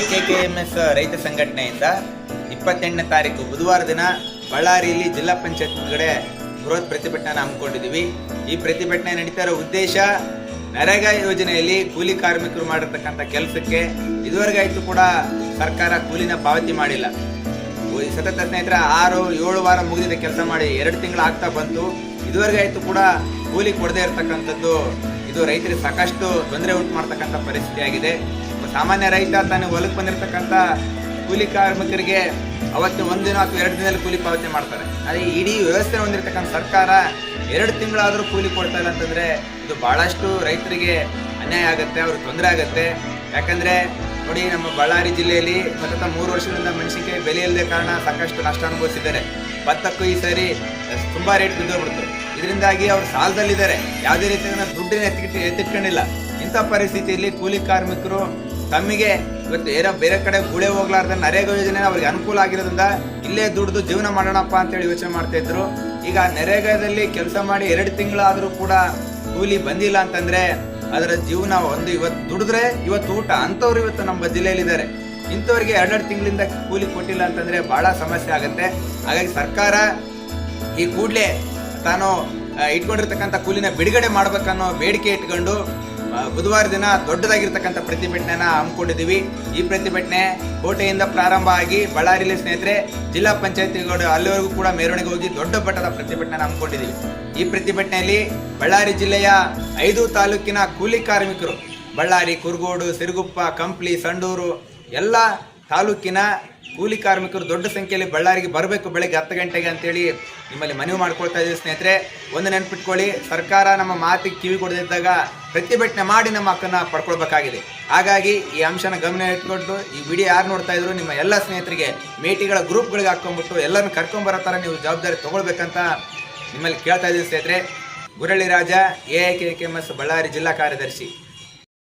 S ರೈತ ಸಂಘಟನೆಯಿಂದ ಇಪ್ಪತ್ತೆಂಟನೇ ತಾರೀಕು ಬುಧವಾರ ದಿನ ಬಳ್ಳಾರಿಯಲ್ಲಿ ಜಿಲ್ಲಾ ಪಂಚಾಯತ್ ಕಡೆ ಬೃಹತ್ ಪ್ರತಿಭಟನೆ ಹಮ್ಮಿಕೊಂಡಿದ್ದೀವಿ. ಈ ಪ್ರತಿಭಟನೆ ನಡೀತಾ ಇರೋ ಉದ್ದೇಶ ನರೇಗಾ ಯೋಜನೆಯಲ್ಲಿ ಕೂಲಿ ಕಾರ್ಮಿಕರು ಮಾಡಿರ್ತಕ್ಕಂಥ ಕೆಲಸಕ್ಕೆ ಇದುವರೆಗಾಯ್ತು ಕೂಡ ಸರ್ಕಾರ ಕೂಲಿನ ಪಾವತಿ ಮಾಡಿಲ್ಲ. ಸತತ ಸ್ನೇಹಿತರ, ಆರು ಏಳು ವಾರ ಮುಗಿದಿದೆ ಕೆಲಸ ಮಾಡಿ, ಎರಡು ತಿಂಗಳು ಆಗ್ತಾ ಬಂತು. ಇದುವರೆಗಾಯ್ತು ಕೂಡ ಕೂಲಿ ಕೊಡದೇ ಇರತಕ್ಕಂಥದ್ದು ಇದು ರೈತರಿಗೆ ಸಾಕಷ್ಟು ತೊಂದರೆ ಉಂಟು ಮಾಡ್ತಕ್ಕಂಥ ಪರಿಸ್ಥಿತಿ ಆಗಿದೆ. ಸಾಮಾನ್ಯ ರೈತ ತಾನು ಹೊಲಕ್ಕೆ ಬಂದಿರತಕ್ಕಂಥ ಕೂಲಿ ಕಾರ್ಮಿಕರಿಗೆ ಅವತ್ತು ಒಂದಿನ ಅಥವಾ ಎರಡು ದಿನದಲ್ಲಿ ಕೂಲಿ ಪಾವತಿ ಮಾಡ್ತಾರೆ. ಅದೇ ಇಡೀ ವ್ಯವಸ್ಥೆ ಹೊಂದಿರತಕ್ಕಂಥ ಸರ್ಕಾರ ಎರಡು ತಿಂಗಳಾದರೂ ಕೂಲಿ ಕೊಡ್ತಾ ಇಲ್ಲ ಅಂತಂದರೆ ಇದು ಭಾಳಷ್ಟು ರೈತರಿಗೆ ಅನ್ಯಾಯ ಆಗುತ್ತೆ, ಅವ್ರಿಗೆ ತೊಂದರೆ ಆಗುತ್ತೆ. ಯಾಕಂದರೆ ನೋಡಿ ನಮ್ಮ ಬಳ್ಳಾರಿ ಜಿಲ್ಲೆಯಲ್ಲಿ ಸತತ ಮೂರು ವರ್ಷದಿಂದ ಮೆಣಸಿನಕಾಯಿ ಬೆಲೆ ಇಲ್ಲದೆ ಕಾರಣ ಸಾಕಷ್ಟು ನಷ್ಟ ಅನುಭವಿಸಿದ್ದಾರೆ. ಭತ್ತಕ್ಕೂ ಈ ಸಾರಿ ತುಂಬ ತುಂಬಾ ರೇಟ್ ಬಿದ್ದೋಗ್ಬಿಡ್ತು. ಇದರಿಂದಾಗಿ ಅವರು ಸಾಲದಲ್ಲಿದ್ದಾರೆ. ಯಾವುದೇ ರೀತಿಯ ದುಡ್ಡಿನ ಎತ್ತಿಟ್ಟು ಎತ್ತಿಟ್ಕೊಂಡಿಲ್ಲ. ಇಂಥ ಪರಿಸ್ಥಿತಿಯಲ್ಲಿ ಕೂಲಿ ಕಾರ್ಮಿಕರು ತಮ್ಮಿಗೆ ಇವತ್ತು ಏನೋ ಬೇರೆ ಕಡೆ ಗುಳೆ ಹೋಗ್ಲಾರ್ದ ನರೇಗಾ ಯೋಜನೆ ಅವ್ರಿಗೆ ಅನುಕೂಲ ಆಗಿರೋದ್ರಿಂದ ಇಲ್ಲೇ ದುಡ್ದು ಜೀವನ ಮಾಡೋಣಪ್ಪ ಅಂತೇಳಿ ಯೋಚನೆ ಮಾಡ್ತಾ ಇದ್ರು. ಈಗ ನರೇಗಾದಲ್ಲಿ ಕೆಲಸ ಮಾಡಿ ಎರಡು ತಿಂಗಳಾದರೂ ಕೂಡ ಕೂಲಿ ಬಂದಿಲ್ಲ ಅಂತಂದ್ರೆ ಅದರ ಜೀವನ ಒಂದು ಇವತ್ತು ದುಡಿದ್ರೆ ಇವತ್ತು ಊಟ ಅಂಥವ್ರು ಇವತ್ತು ನಮ್ಮ ಜಿಲ್ಲೆಯಲ್ಲಿದ್ದಾರೆ. ಇಂಥವ್ರಿಗೆ ಎರಡೆರಡು ತಿಂಗಳಿಂದ ಕೂಲಿ ಕೊಟ್ಟಿಲ್ಲ ಅಂತಂದ್ರೆ ಬಹಳ ಸಮಸ್ಯೆ ಆಗುತ್ತೆ. ಹಾಗಾಗಿ ಸರ್ಕಾರ ಈ ಕೂಡಲೇ ತಾನು ಇಟ್ಕೊಂಡಿರ್ತಕ್ಕಂಥ ಕೂಲಿನ ಬಿಡುಗಡೆ ಮಾಡ್ಬೇಕನ್ನೋ ಬೇಡಿಕೆ ಇಟ್ಕೊಂಡು ಬುಧವಾರ ದಿನ ದೊಡ್ಡದಾಗಿರ್ತಕ್ಕಂಥ ಪ್ರತಿಭಟನೆನ ಹಮ್ಮಿಕೊಂಡಿದ್ದೀವಿ. ಈ ಪ್ರತಿಭಟನೆ ಕೋಟೆಯಿಂದ ಪ್ರಾರಂಭ ಆಗಿ ಬಳ್ಳಾರಿಲಿ ಸ್ನೇಹಿತರೆ, ಜಿಲ್ಲಾ ಪಂಚಾಯತಿಗಳು ಅಲ್ಲಿವರೆಗೂ ಕೂಡ ಮೆರವಣಿಗೆ ಹೋಗಿ ದೊಡ್ಡ ಮಟ್ಟದ ಪ್ರತಿಭಟನೆ ಹಮ್ಮಿಕೊಂಡಿದ್ದೀವಿ. ಈ ಪ್ರತಿಭಟನೆಯಲ್ಲಿ ಬಳ್ಳಾರಿ ಜಿಲ್ಲೆಯ ಐದು ತಾಲೂಕಿನ ಕೂಲಿ ಕಾರ್ಮಿಕರು, ಬಳ್ಳಾರಿ, ಕುರುಗೋಡು, ಸಿರುಗುಪ್ಪ, ಕಂಪ್ಲಿ, ಸಂಡೂರು, ಎಲ್ಲ ತಾಲೂಕಿನ ಕೂಲಿ ಕಾರ್ಮಿಕರು ದೊಡ್ಡ ಸಂಖ್ಯೆಯಲ್ಲಿ ಬಳ್ಳಾರಿಗೆ ಬರಬೇಕು ಬೆಳಗ್ಗೆ ಹತ್ತು ಗಂಟೆಗೆ ಅಂತೇಳಿ ನಿಮ್ಮಲ್ಲಿ ಮನವಿ ಮಾಡ್ಕೊಳ್ತಾ ಇದ್ದೀವಿ ಸ್ನೇಹಿತರೆ. ಒಂದು ನೆನ್ಪಿಟ್ಕೊಳ್ಳಿ, ಸರ್ಕಾರ ನಮ್ಮ ಮಾತಿಗೆ ಕಿವಿ ಕೊಡದಿದ್ದಾಗ ಪ್ರತಿಭಟನೆ ಮಾಡಿ ನಮ್ಮ ಹಕ್ಕನ್ನ ಪಡ್ಕೊಳ್ಬೇಕಾಗಿದೆ. ಹಾಗಾಗಿ ಈ ಅಂಶನ ಗಮನ ಇಟ್ಕೊಂಡು ಈ ವಿಡಿಯೋ ಯಾರು ನೋಡ್ತಾ ಇದ್ರು ನಿಮ್ಮ ಎಲ್ಲ ಸ್ನೇಹಿತರಿಗೆ ಮೇಟಿಗಳ ಗ್ರೂಪ್ಗಳಿಗೆ ಹಾಕೊಂಡ್ಬಿಟ್ಟು ಎಲ್ಲರನ್ನು ಕರ್ಕೊಂಬರೋ ಥರ ನೀವು ಜವಾಬ್ದಾರಿ ತಗೊಳ್ಬೇಕಂತ ನಿಮ್ಮಲ್ಲಿ ಕೇಳ್ತಾ ಇದ್ದೀವಿ ಸ್ನೇಹಿತರೆ. Guralli Raja, A K K M S Ballari ಜಿಲ್ಲಾ ಕಾರ್ಯದರ್ಶಿ.